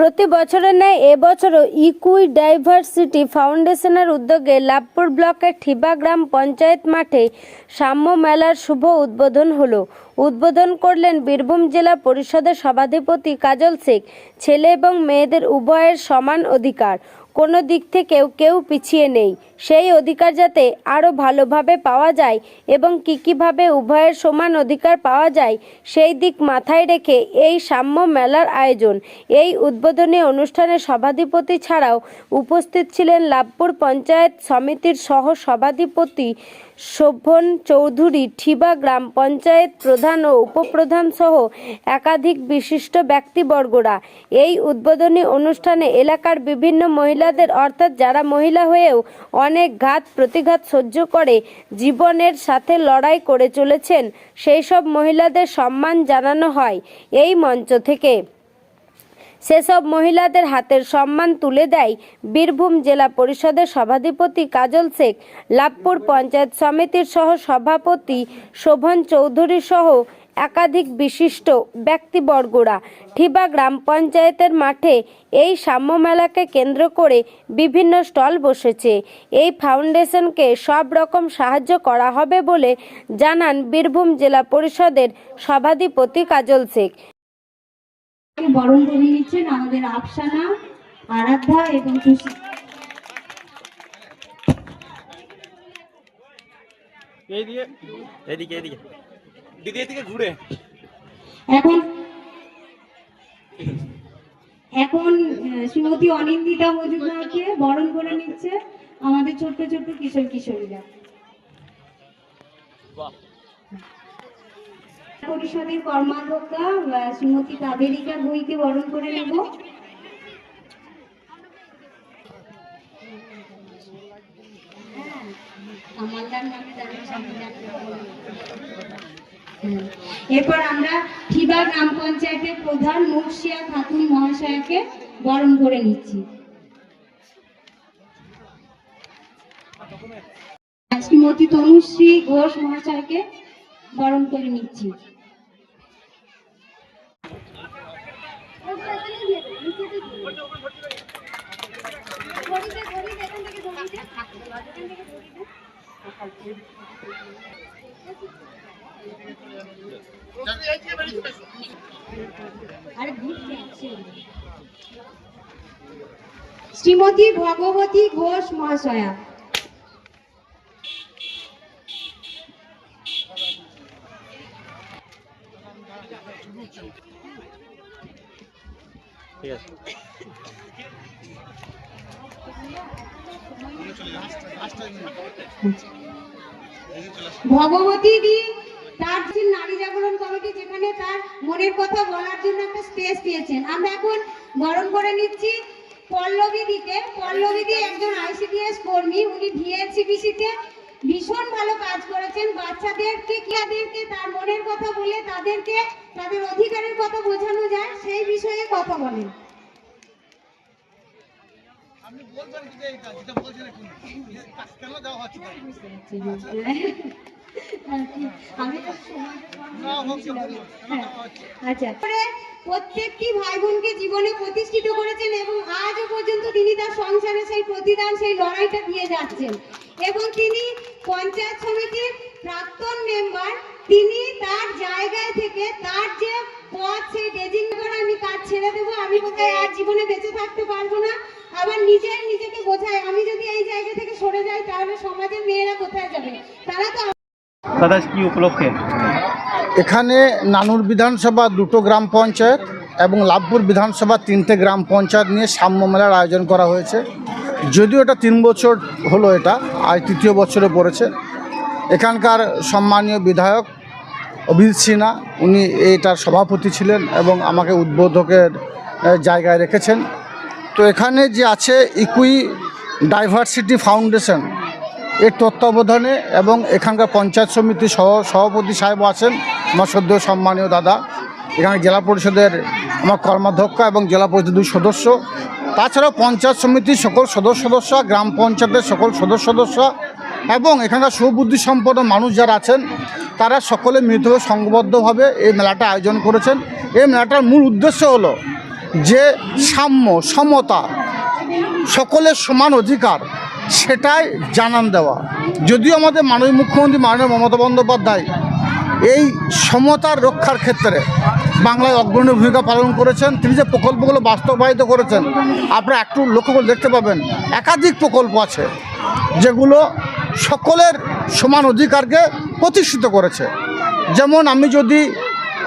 প্রতি বছরের ন্যায় এবছরও ইকুই ডাইভার্সিটি ফাউন্ডেশনের উদ্যোগে লাভপুর ব্লকের ঠিবা গ্রাম পঞ্চায়েত মাঠে সাম্য মেলার শুভ উদ্বোধন হলো। উদ্বোধন করলেন বীরভূম জেলা পরিষদের সভাধিপতি কাজল শেখ, ছেলে এবং মেয়েদের উভয়ের সমান অধিকার। কোনো দিক থেকেও কেউ পিছিয়ে নেই। সেই অধিকার যাতে আরও ভালোভাবে পাওয়া যায় এবং কী কীভাবে উভয়ের সমান অধিকার পাওয়া যায়, সেই দিক মাথায় রেখে এই সাম্য মেলার আয়োজন। এই উদ্বোধনী অনুষ্ঠানে সভাধিপতি ছাড়াও উপস্থিত ছিলেন লাভপুর পঞ্চায়েত সমিতির সহ সভাধিপতি শোভন চৌধুরী, ঠিবা গ্রাম পঞ্চায়েত প্রধান ও উপপ্রধান সহ একাধিক বিশিষ্ট ব্যক্তিবর্গরা। এই উদ্বোধনী অনুষ্ঠানে এলাকার বিভিন্ন মহিলাদের, অর্থাৎ যারা মহিলা হয়েও অনেক ঘাত প্রতিঘাত সহ্য করে, জীবনের সাথে লড়াই করে চলেছেন, সেই সব মহিলাদের সম্মান জানানো হয় এই মঞ্চ থেকে। সেসব মহিলাদের হাতের সম্মান তুলে দেয় বীরভূম জেলা পরিষদের সভাধিপতি কাজল শেখ, লাভপুর পঞ্চায়েত সমিতির সহ সভাপতি শোভন চৌধুরী সহ একাধিক বিশিষ্ট ব্যক্তিবর্গরা ঠিবা গ্রাম পঞ্চায়েতের মাঠে এই সাম্য মেলাকে কেন্দ্র করে বিভিন্ন স্টল বসেছে। এই ফাউন্ডেশনকে সব রকম সাহায্য করা হবে বলে জানান বীরভূম জেলা পরিষদের সভাধিপতি কাজল শেখ। বরণ করে নিচ্ছেন আমাদের আফসানা আরাধ্যা এবং এদিকে এদিকে দিদি এদিকে ঘুরে। এখন এখন শ্রীমতী অনিন্দিতা মজুমদারকে বরণ করে নিচ্ছে আমাদের ছোট্ট ছোট্ট কিশোর কিশোরীরা। পরিষদের কর্মাধ্যক্ষা শ্রীমতী কাবেরিকা বইকে বরণ করে নেব। আমালদার নামে যাদের এরপর আমরা ঠিবা গ্রাম পঞ্চায়েতের প্রধান মুর্শিয়া খাতুন মহাশয়াকে বরণ করে নিচ্ছি শ্রীমতী তনুশ্রী ঘোষ মহাশয়কে বরণ করে নিচ্ছি ঘুরতে আছে। শ্রীমতী ভগবতী ঘোষ মহাশয়া। ঠিক আছে। ভগবতী দি তার যে নারী জাগরণ কমিটি যেখানে তার মনের কথা বলার জন্য একটা স্পেস পেয়েছেন আমরা এখন বরণ করে নিচ্ছি পল্লবী দিকে। পল্লবী দি একজন আইসিডিএস কর্মী উনি ভিএনসিবিসিতে ভীষণ ভালো কাজ করেছেন। বাচ্চাদেরকে কিয়াদেরকে তার মনের কথা বলে তাদেরকে তাদের অধিকারের কথা বোঝানো যায় সেই বিষয়ে কথা বলেন। যে এই যেটা বলছেন কেন দেওয়া হচ্ছে? প্রত্যেকটি ভাই বোনকে জীবনে প্রতিষ্ঠিত করেছেন এবং আজও পর্যন্ত তিনি তার সংসারে সেই প্রতিদান, সেই লড়াইটা দিয়ে যাচ্ছেন। এবং তিনি পঞ্চায়েত সমিতির প্রাক্তন মেম্বার। তিনি তার জায়গায় থেকে তার যে পদ, সেই ডেজিং করে আমি কাজ ছেড়ে দেবো। আমি কোথায় আর জীবনে বেঁচে থাকতে পারব না। আবার নিজেই নিজেকে বোঝায়, আমি যদি এই জায়গা থেকে সরে যাই, তাহলে সমাজের মেয়েরা কোথায় যাবে? তারা তো দাদা, কি উপলক্ষে? এখানে নানুর বিধানসভা দুটো গ্রাম পঞ্চায়েত এবং লাভপুর বিধানসভা তিনটে গ্রাম পঞ্চায়েত নিয়ে সাম্য মেলার আয়োজন করা হয়েছে। যদিও এটা তিন বছর হলো এটা, আজ তৃতীয় বছরে পড়েছে। এখানকার সম্মানীয় বিধায়ক অভিজিৎ সিনহা, উনি এটার সভাপতি ছিলেন এবং আমাকে উদ্বোধকের জায়গায় রেখেছেন। তো এখানে যে আছে ইকুই ডাইভার্সিটি ফাউন্ডেশন এর তত্ত্বাবধানে এবং এখানকার পঞ্চায়েত সমিতির সহ সভাপতি সাহেব আছেন, আমার সদ্য সম্মানীয় দাদা। এখানে জেলা পরিষদের আমার কর্মাধ্যক্ষ এবং জেলা পরিষদের দুই সদস্য। তাছাড়াও পঞ্চায়েত সমিতির সকল সদস্য সদস্য, গ্রাম পঞ্চায়েতের সকল সদস্য সদস্য এবং এখানকার সুবুদ্ধি সম্পন্ন মানুষ যারা আছেন, তারা সকলে মিলিতভাবে সংঘবদ্ধভাবে এই মেলাটা আয়োজন করেছেন। এই মেলাটার মূল উদ্দেশ্য হলো যে সাম্য, সমতা, সকলের সমান অধিকার সেটাই জানান দেওয়া। যদিও আমাদের মাননীয় মুখ্যমন্ত্রী মাননীয় মমতা বন্দ্যোপাধ্যায় এই সমতার রক্ষার ক্ষেত্রে বাংলায় অগ্রণী ভূমিকা পালন করেছেন, তিনি যে প্রকল্পগুলো বাস্তবায়িত করেছেন, আপনারা একটু লক্ষ্য করে দেখতে পাবেন, একাধিক প্রকল্প আছে যেগুলো সকলের সমান অধিকারকে প্রতিষ্ঠিত করেছে। যেমন আমি যদি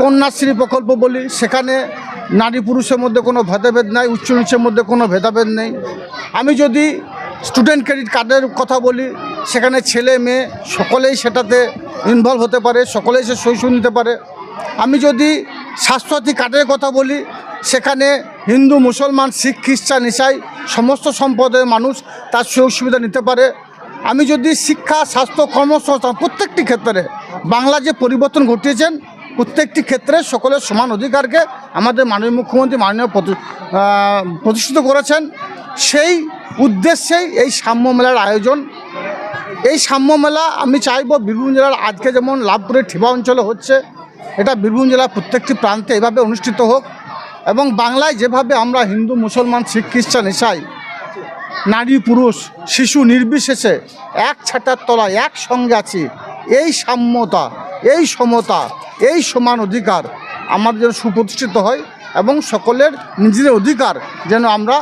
কন্যাশ্রী প্রকল্প বলি, সেখানে নারী পুরুষের মধ্যে কোনো ভেদাভেদ নাই উচ্চ নিচের মধ্যে কোনো ভেদাভেদ নেই। আমি যদি স্টুডেন্ট ক্রেডিট কার্ডের কথা বলি, সেখানে ছেলে, মেয়ে, সকলেই সেটাতে ইনভলভ হতে পারে, সকলেই সে শৈশব নিতে পারে। আমি যদি স্বাস্থ্যসাথী কার্ডের কথা বলি, সেখানে হিন্দু, মুসলমান, শিখ, খ্রিস্টান, ইসাই, সমস্ত সম্প্রদায়ের মানুষ তার সুযোগ সুবিধা নিতে পারে। আমি যদি শিক্ষা, স্বাস্থ্য, কর্মসংস্থান প্রত্যেকটি ক্ষেত্রে বাংলা যে পরিবর্তন ঘটিয়েছেন, প্রত্যেকটি ক্ষেত্রে সকলের সমান অধিকারকে আমাদের মাননীয় মুখ্যমন্ত্রী, মাননীয় প্রতি- প্রতিষ্ঠিত করেছেন। সেই উদ্দেশ্যেই এই সাম্য মেলার আয়োজন। এই সাম্য মেলা আমি চাইব বীরভূম জেলার আজকে যেমন লাভপুরের ঠিবা অঞ্চলে হচ্ছে, এটা বীরভূম জেলার প্রত্যেকটি প্রান্তে এভাবে অনুষ্ঠিত হোক এবং বাংলায় যেভাবে আমরা হিন্দু, মুসলমান, শিখ, খ্রিস্টান, ইসাই, নারী, পুরুষ, শিশু নির্বিশেষে এক ছাতার তলায় একসঙ্গে আছি, এই সাম্যতা, এই সমতা, এই সমান অধিকার আমাদের সুপ্রতিষ্ঠিত হয় এবং সকলের নিজেদের অধিকার যেন আমরা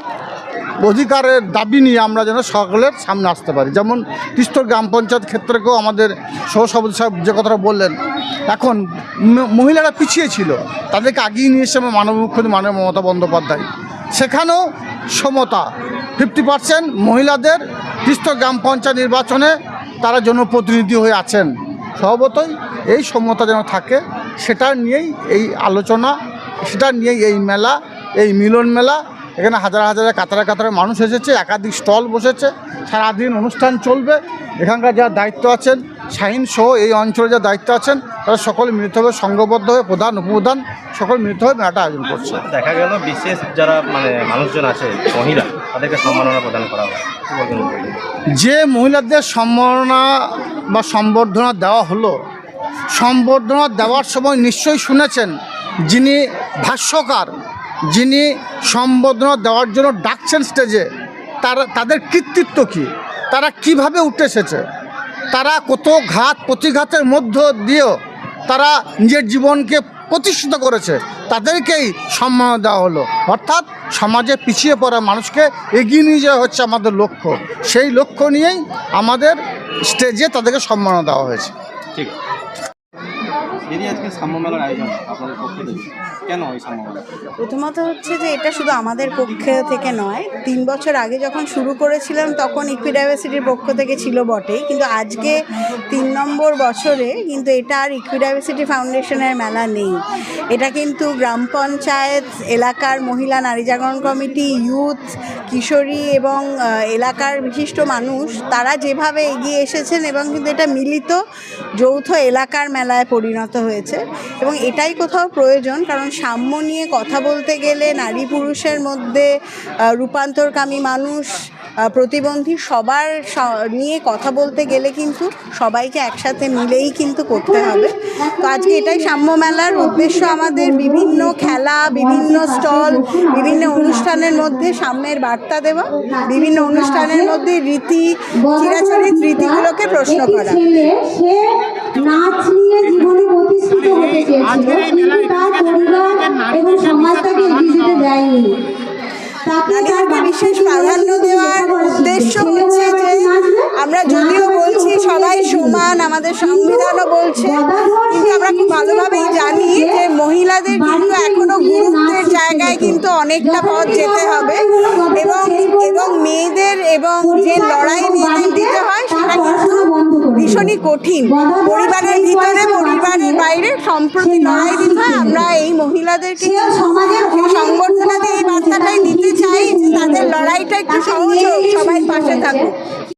অধিকারের দাবি নিয়ে আমরা যেন সকলের সামনে আসতে পারি। যেমন তিস্তর গ্রাম পঞ্চায়েত ক্ষেত্রেকেও আমাদের সহসভাপতি সাহেব যে কথাটা বললেন, এখন মহিলারা পিছিয়ে ছিল, তাদেরকে আগিয়ে নিয়ে এসে আমার মানব মুখ্যমন্ত্রী মাননীয় মমতা বন্দ্যোপাধ্যায়। সেখানেও সমতা ফিফটি পার্সেন্ট মহিলাদের তিস্তর গ্রাম পঞ্চায়েত নির্বাচনে তারা জনপ্রতিনিধি হয়ে আছেন। স্বভাবতই এই সমতা যেন থাকে, সেটা নিয়েই এই আলোচনা, সেটা নিয়েই এই মেলা, এই মিলন মেলা এখানে হাজার হাজার কাতারে কাতারে মানুষ এসেছে একাধিক স্টল বসেছে সারাদিন অনুষ্ঠান চলবে। এখানকার যারা দায়িত্ব আছেন শাহিন সহ এই অঞ্চলে যা দায়িত্ব আছেন তারা সকলে মিলিতভাবে সংঘবদ্ধ হয়ে প্রধান উপপ্রধান সকল মিলিতভাবে মেলাটা আয়োজন করছে। দেখা গেল বিশেষ যারা মানে মানুষজন আছে মহিলা তাদেরকে সম্মাননা প্রদান করা হয়? যে মহিলাদের সম্মাননা বা সম্বর্ধনা দেওয়া হলো সম্বর্ধনা দেওয়ার সময় নিশ্চয়ই শুনেছেন যিনি ভাষ্যকার যিনি সম্বর্ধনা দেওয়ার জন্য ডাকছেন স্টেজে তারা, তাদের কৃতিত্ব কী? তারা কীভাবে উঠে এসেছে? তারা কত ঘাত প্রতিঘাতের মধ্য দিয়েও তারা নিজের জীবনকে প্রতিষ্ঠিত করেছে? তাদেরকেই সম্মান দেওয়া হলো। অর্থাৎ সমাজে পিছিয়ে পড়া মানুষকে এগিয়ে নিয়ে যাওয়া হচ্ছে আমাদের লক্ষ্য। সেই লক্ষ্য নিয়েই আমাদের স্টেজে তাদেরকে সম্মান দেওয়া হয়েছে। ঠিক আছে। আজকে আয়োজন আপনাদের কেন এই প্রথমত হচ্ছে যে এটা শুধু আমাদের পক্ষ থেকে নয়, তিন বছর আগে যখন শুরু করেছিলাম তখন ইকুইডাইভার্সিটির পক্ষ থেকে ছিল বটেই, কিন্তু আজকে তিন নম্বর বছরে কিন্তু এটা আর ইকুইডাইভার্সিটি ফাউন্ডেশনের মেলা নেই। এটা কিন্তু গ্রাম পঞ্চায়েত, এলাকার মহিলা নারী জাগরণ কমিটি ইউথ কিশোরী এবং এলাকার বিশিষ্ট মানুষ, তারা যেভাবে এগিয়ে এসেছেন এবং কিন্তু এটা মিলিত যৌথ এলাকার মেলায় পরিণত হয়েছে এবং এটাই কোথাও প্রয়োজন, কারণ সাম্য নিয়ে কথা বলতে গেলে নারী পুরুষের মধ্যে রূপান্তরকামী মানুষ প্রতিবন্ধী সবার নিয়ে কথা বলতে গেলে কিন্তু সবাইকে একসাথে মিলেই কিন্তু করতে হবে। তো আজকে এটাই সাম্য মেলার উদ্দেশ্য। আমাদের বিভিন্ন খেলা বিভিন্ন স্টল বিভিন্ন অনুষ্ঠানের মধ্যে সাম্যের বার্তা দেওয়া বিভিন্ন অনুষ্ঠানের মধ্যে রীতি চিরাচরিত রীতিগুলোকে প্রশ্ন করা। নাচ নিয়ে জীবনে প্রতিষ্ঠিত হতে চেয়েছিল কিন্তু তার পরিবার এবং সমাজ তাকে এগিয়ে যেতে দেয়নি। নারীদেরকে বিশেষ প্রাধান্য দেওয়ার উদ্দেশ্য হচ্ছে যে আমরা যদিও বলছি সবাই সমান আমাদের সংবিধানও বলছে কিন্তু আমরা খুব ভালোভাবেই জানি যে মহিলাদের কিন্তু বাড়িতে এখনও গিয়ে গুরুত্বের জায়গায় কিন্তু অনেকটা পথ যেতে হবে এবং এবং মেয়েদের এবং যে লড়াই মেয়েদের দিতে হয় সেটা কিন্তু। ভীষণই কঠিন পরিবারের ভিতরে বাইরে সম্প্রতি লড়াই দিতে হয় আমরা এই মহিলাদেরকে সংবর্ধনা দিয়ে এই বার্তাটাই দিতে চাই তাদের লড়াইটা একটু সহজ হোক সবাই পাশে থাকুক।